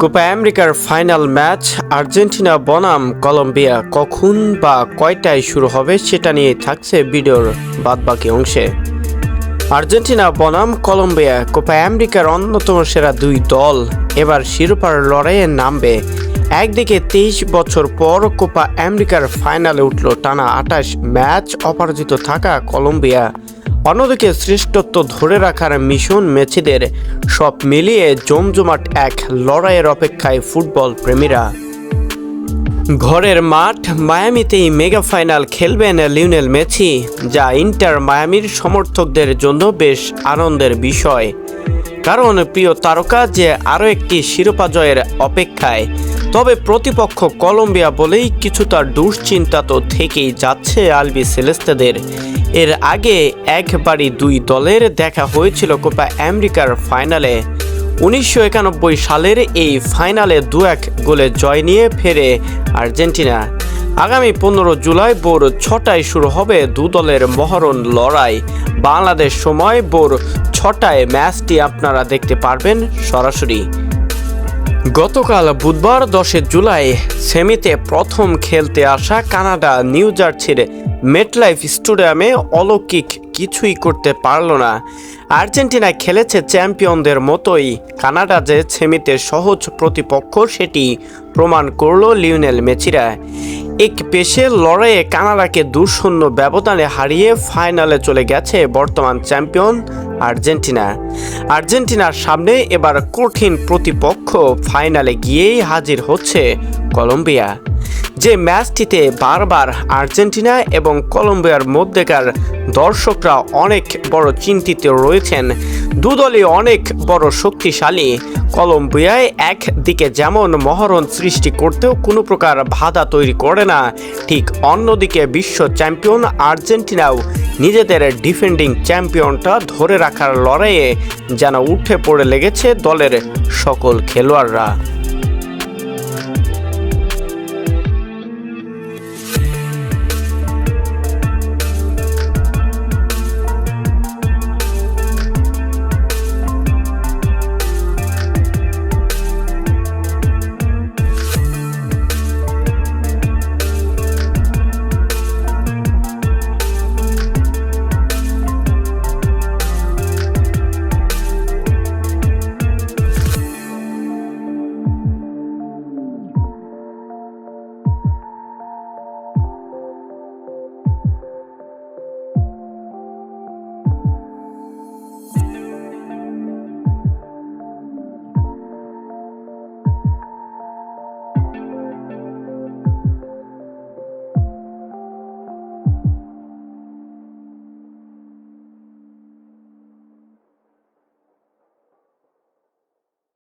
Copa America final match, Argentina, বনাম, Colombia কখন বা কয়টায় শুরু হবে সেটা নিয়ে থাকছে ভিডিওর বাদবাকি অংশে। আর্জেন্টিনা, বনাম, কলম্বিয়া, কোপা আমেরিকার অন্যতম সেরা দুই দল এবার শিরোপার লড়াইয়ে নামবে। একদিকে তেইশ বছর পর কোপা আমেরিকার ফাইনালে উঠল টানা আঠাশ ম্যাচ অপরাজিত থাকা কলম্বিয়া। অন্যদিকে শ্রেষ্ঠত্ব ধরে রাখার মিশন মেছিদের সব মিলিয়ে জমজমাট এক লড়াইয়ের অপেক্ষায় ফুটবল প্রেমীরা। ঘরের মাঠ, মায়ামিতেই মেগা ফাইনাল খেলবেন লিওনেল মেসি, যা ইন্টার মায়ামির সমর্থকদের জন্য বেশ আনন্দের বিষয়। কারণ প্রিয় তারকা যে আরও একটি শিরোপা জয়ের অপেক্ষায়, তবে প্রতিপক্ষ কলম্বিয়া বলেই কিছুটা দুশ্চিন্তা তো থেকেই যাচ্ছে আলবি সেলেস্তেদের। এর আগে একবারই দুই দলের দেখা হয়েছিল কোপা আমেরিকার ফাইনালে। উনিশশো একানব্বই সালের এই ফাইনালে দু এক গোলে জয় নিয়ে ফেরে আর্জেন্টিনা। আগামী পনেরো জুলাই ভোর ছটায় শুরু হবে দু দলের মহরণ লড়াই। বাংলাদেশ সময় ভোর ছটায় ম্যাচটি আপনারা দেখতে পারবেন সরাসরি। গতকাল বুধবার দশে জুলাই সেমিতে প্রথম খেলতে আসা কানাডা, নিউ জার্সির মেটলাইফ স্টেডিয়ামে অলৌকিক কিছুই করতে পারল না। আর্জেন্টিনা খেলেছে চ্যাম্পিয়নদের মতোই। কানাডা যে সেমিতে সহজ প্রতিপক্ষ, সেটি প্রমাণ করল লিওনেল মেচিরা এক পেশে লড়াইয়ে কানাডাকে দুঃশূন্য ব্যবধানে হারিয়ে ফাইনালে চলে গেছে বর্তমান চ্যাম্পিয়ন আর্জেন্টিনা। আর্জেন্টিনার সামনে এবার কঠিন প্রতিপক্ষ ফাইনালে গিয়েই হাজির হচ্ছে কলম্বিয়া। যে ম্যাচটিতে বারবার আর্জেন্টিনা এবং কলম্বিয়ার মধ্যেকার দর্শকরা অনেক বড় চিন্তিত রয়েছেন। দুদলই অনেক বড় শক্তিশালী। কলম্বিয়ায় একদিকে যেমন মহরণ সৃষ্টি করতেও কোনো প্রকার বাধা তৈরি করে না, ঠিক অন্যদিকে বিশ্ব চ্যাম্পিয়ন আর্জেন্টিনাও নিজেদের ডিফেন্ডিং চ্যাম্পিয়নটা ধরে রাখার লড়াইয়ে যেন উঠে পড়ে লেগেছে দলের সকল খেলোয়াড়রা।